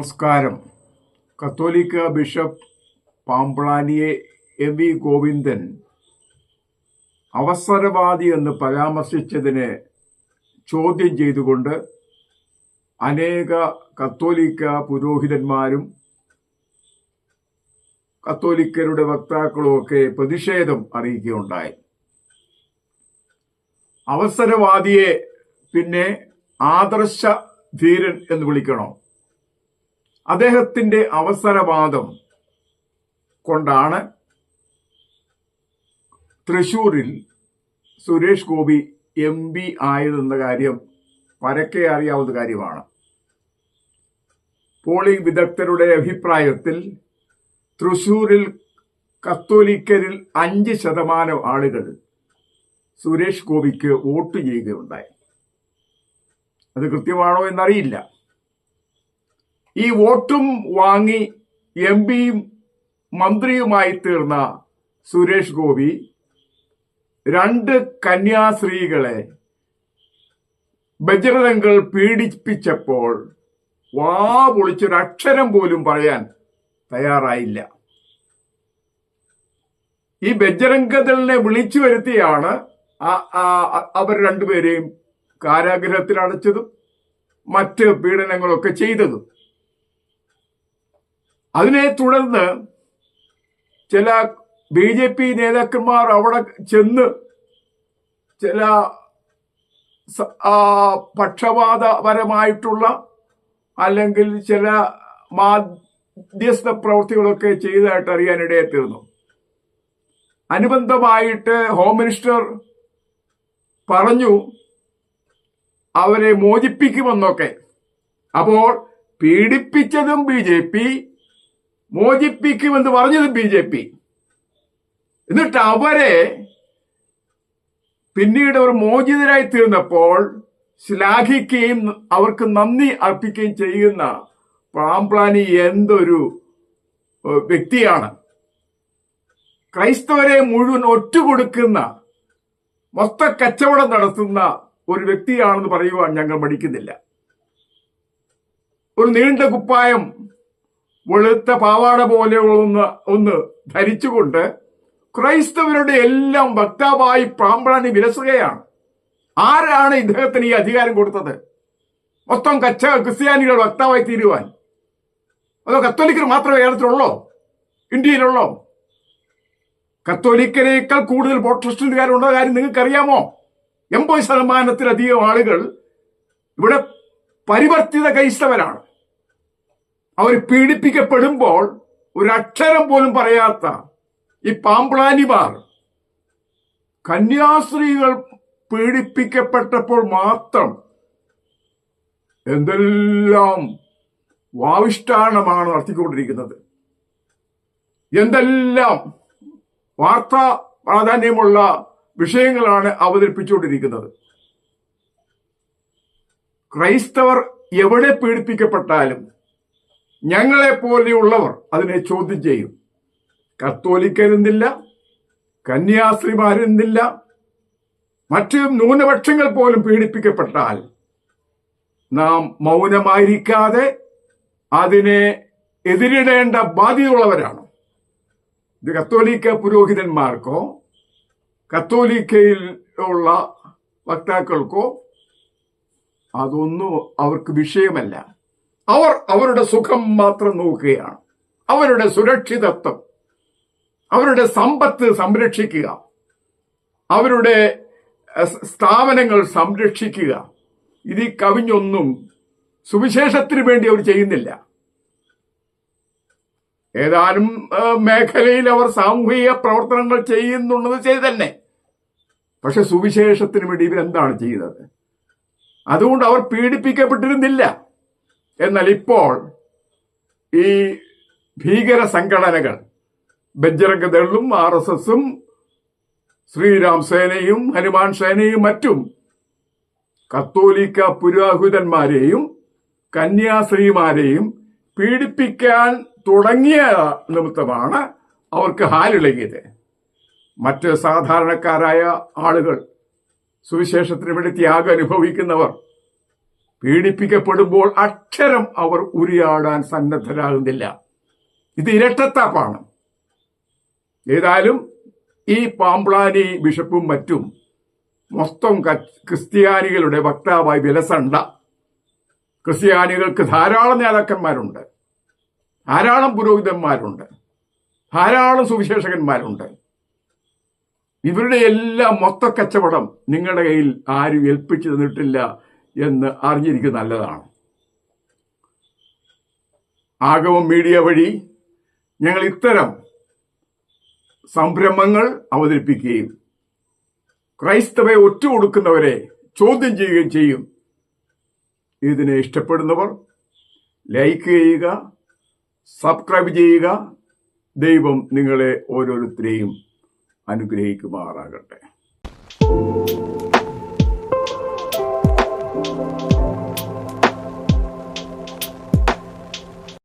നമസ്കാരം. കത്തോലിക്ക ബിഷപ്പ് പാമ്പ്ളാനിയെ എം വി ഗോവിന്ദൻ അവസരവാദി എന്ന് പരാമർശിച്ചതിനെ ചോദ്യം ചെയ്തുകൊണ്ട് അനേക കത്തോലിക്ക പുരോഹിതന്മാരും കത്തോലിക്കരുടെ വക്താക്കളും ഒക്കെ പ്രതിഷേധം അറിയിക്കുകയുണ്ടായി. അവസരവാദിയെ പിന്നെ ആദർശ ധീരൻ എന്ന് വിളിക്കണോ? അദ്ദേഹത്തിന്റെ അവസരവാദം കൊണ്ടാണ് തൃശൂരിൽ സുരേഷ് ഗോപി എം പി ആയതെന്ന കാര്യം പരക്കെ അറിയാവുന്ന കാര്യമാണ്. പോളിംഗ് വിദഗ്ധരുടെ അഭിപ്രായത്തിൽ തൃശൂരിൽ കത്തോലിക്കരിൽ അഞ്ച് ശതമാനം ആളുകൾ സുരേഷ് ഗോപിക്ക് വോട്ട് ചെയ്യുകയുണ്ടായി. അത് കൃത്യമാണോ എന്നറിയില്ല. ഈ വോട്ടും വാങ്ങി എം പിയും മന്ത്രിയുമായി തീർന്ന സുരേഷ് ഗോപി രണ്ട് കന്യാസ്ത്രീകളെ ബജ്രതങ്ങൾ പീഡിപ്പിച്ചപ്പോൾ വാ പൊളിച്ചൊരക്ഷരം പോലും പറയാൻ തയ്യാറായില്ല. ഈ ബജ്രംഗദളിനെ വിളിച്ചു വരുത്തിയാണ് അവർ രണ്ടുപേരെയും കാരാഗ്രഹത്തിൽ അടച്ചതും മറ്റ് പീഡനങ്ങളൊക്കെ ചെയ്തതും. അതിനെ തുടർന്ന് ചില ബി ജെ പി നേതാക്കന്മാർ അവിടെ ചെന്ന് ചില പക്ഷപാതപരമായിട്ടുള്ള അല്ലെങ്കിൽ ചില മാധ്യസ്ഥ പ്രവൃത്തികളൊക്കെ ചെയ്തതായിട്ട് അറിയാനിടയെ തീർന്നു അനുബന്ധമായിട്ട് ഹോം മിനിസ്റ്റർ പറഞ്ഞു അവരെ മോചിപ്പിക്കുമെന്നൊക്കെ. അപ്പോൾ പീഡിപ്പിച്ചതും ബി ജെ പി മോചിപ്പിക്കുമെന്ന് പറഞ്ഞത് ബി ജെ പി. എന്നിട്ട് അവരെ പിന്നീട് അവർ മോചിതരായി തീർന്നപ്പോൾ ശ്ലാഘിക്കുകയും അവർക്ക് നന്ദി അർപ്പിക്കുകയും ചെയ്യുന്ന പാംപ്ലാനി എന്തൊരു വ്യക്തിയാണ്. ക്രൈസ്തവരെ മുഴുവൻ ഒറ്റുകൊടുക്കുന്ന മൊത്ത കച്ചവടം നടത്തുന്ന ഒരു വ്യക്തിയാണെന്ന് പറയുവാൻ ഞങ്ങൾ മടിക്കുന്നില്ല. ഒരു നീണ്ട കുപ്പായം വെളുത്ത പാവാട പോലെ ഒന്ന് ഒന്ന് ധരിച്ചുകൊണ്ട് ക്രൈസ്തവരുടെ എല്ലാം വക്താവായി പാമ്പ്രാണി വിലസുകയാണ്. ആരാണ് ഇദ്ദേഹത്തിന് ഈ അധികാരം കൊടുത്തത്? മൊത്തം കച്ച ക്രിസ്ത്യാനികൾ വക്താവായി തീരുവാൻ. അതോ കത്തോലിക്കർ മാത്രമേ കേരളത്തിലുള്ളോ? ഇന്ത്യയിലുള്ളോ? കത്തോലിക്കരേക്കാൾ കൂടുതൽ പ്രൊട്ടസ്റ്റന്റുകാരുള്ള കാര്യം നിങ്ങൾക്കറിയാമോ? എൺപത് ശതമാനത്തിലധികം ആളുകൾ ഇവിടെ പരിവർത്തിത ക്രൈസ്തവരാണ്. അവർ പീഡിപ്പിക്കപ്പെടുമ്പോൾ ഒരക്ഷരം പോലും പറയാത്ത ഈ പാമ്പ്ളാനിമാർ കന്യാസ്ത്രീകൾ പീഡിപ്പിക്കപ്പെട്ടപ്പോൾ മാത്രം എന്തെല്ലാം വാവിഷ്ഠാനമാണ് നടത്തിക്കൊണ്ടിരിക്കുന്നത്. എന്തെല്ലാം വാർത്താ പ്രാധാന്യമുള്ള വിഷയങ്ങളാണ് അവതരിപ്പിച്ചുകൊണ്ടിരിക്കുന്നത്. ക്രൈസ്തവർ എവിടെ പീഡിപ്പിക്കപ്പെട്ടാലും ഞങ്ങളെ പോലെയുള്ളവർ അതിനെ ചോദ്യം ചെയ്യും. കത്തോലിക്കരുന്നില്ല കന്യാസ്ത്രീമാരുന്നില്ല മറ്റ് ന്യൂനപക്ഷങ്ങൾ പോലും പീഡിപ്പിക്കപ്പെട്ടാൽ നാം മൗനമായിരിക്കാതെ അതിനെ എതിരിടേണ്ട ബാധ്യതയുള്ളവരാണ്. ഇത് കത്തോലിക്ക പുരോഹിതന്മാർക്കോ കത്തോലിക്കയിൽ ഉള്ള വക്താക്കൾക്കോ അതൊന്നും അവർക്ക് വിഷയമല്ല. അവർ അവരുടെ സുഖം മാത്രം നോക്കുകയാണ്. അവരുടെ സുരക്ഷിതത്വം അവരുടെ സമ്പത്ത് സംരക്ഷിക്കുക അവരുടെ സ്ഥാപനങ്ങൾ സംരക്ഷിക്കുക. ഇത് കവിഞ്ഞൊന്നും സുവിശേഷത്തിന് വേണ്ടി അവർ ചെയ്യുന്നില്ല. ഏതാനും മേഖലയിൽ അവർ സാമൂഹിക പ്രവർത്തനങ്ങൾ ചെയ്യുന്നുള്ളത് ചെയ്തു തന്നെ പക്ഷെ സുവിശേഷത്തിന് വേണ്ടി ഇവരെന്താണ് ചെയ്തത് അതുകൊണ്ട് അവർ പീഡിപ്പിക്കപ്പെട്ടിരുന്നില്ല. എന്നാൽ ഇപ്പോൾ ഈ ഭീകര സംഘടനകൾ ബജ്ജരംഗദളും ആർ എസ് എസും ശ്രീരാം സേനയും ഹനുമാൻ സേനയും മറ്റും കത്തോലിക്ക പുരോഹിതന്മാരെയും കന്യാസ്ത്രീമാരെയും പീഡിപ്പിക്കാൻ തുടങ്ങിയ നിമിത്തമാണ് അവർക്ക് ഹാലിളകിയത് മറ്റ് സാധാരണക്കാരായ ആളുകൾ സുവിശേഷത്തിന് വേണ്ടി ത്യാഗം അനുഭവിക്കുന്നവർ പീഡിപ്പിക്കപ്പെടുമ്പോൾ അക്ഷരം അവർ ഉരിയാടാൻ സന്നദ്ധരാകുന്നില്ല. ഇത് ഇരട്ടത്താപ്പാണ്. ഏതായാലും ഈ പാമ്പ്ലാനി ബിഷപ്പും മറ്റും മൊത്തം ക്രിസ്ത്യാനികളുടെ വക്താവായി വിലസണ്ട ക്രിസ്ത്യാനികൾക്ക് ധാരാളം നേതാക്കന്മാരുണ്ട്. ധാരാളം പുരോഹിതന്മാരുണ്ട്. ധാരാളം സുവിശേഷകന്മാരുണ്ട്. ഇവരുടെ എല്ലാം മൊത്ത കച്ചവടം നിങ്ങളുടെ കയ്യിൽ ആരും ഏൽപ്പിച്ചു തന്നിട്ടില്ല എന്ന് അറിഞ്ഞിരിക്കുന്നത് നല്ലതാണ്. ആഗമം മീഡിയ വഴി ഞങ്ങൾ ഇത്തരം സംരംഭങ്ങൾ അവതരിപ്പിക്കുകയും ക്രൈസ്തവയെ ഒറ്റുകൊടുക്കുന്നവരെ ചോദ്യം ചെയ്യുകയും ചെയ്യും. ഇതിനെ ഇഷ്ടപ്പെടുന്നവർ ലൈക്ക് ചെയ്യുക സബ്സ്ക്രൈബ് ചെയ്യുക. ദൈവം നിങ്ങളെ ഓരോരുത്തരെയും അനുഗ്രഹിക്കുമാറാകട്ടെ.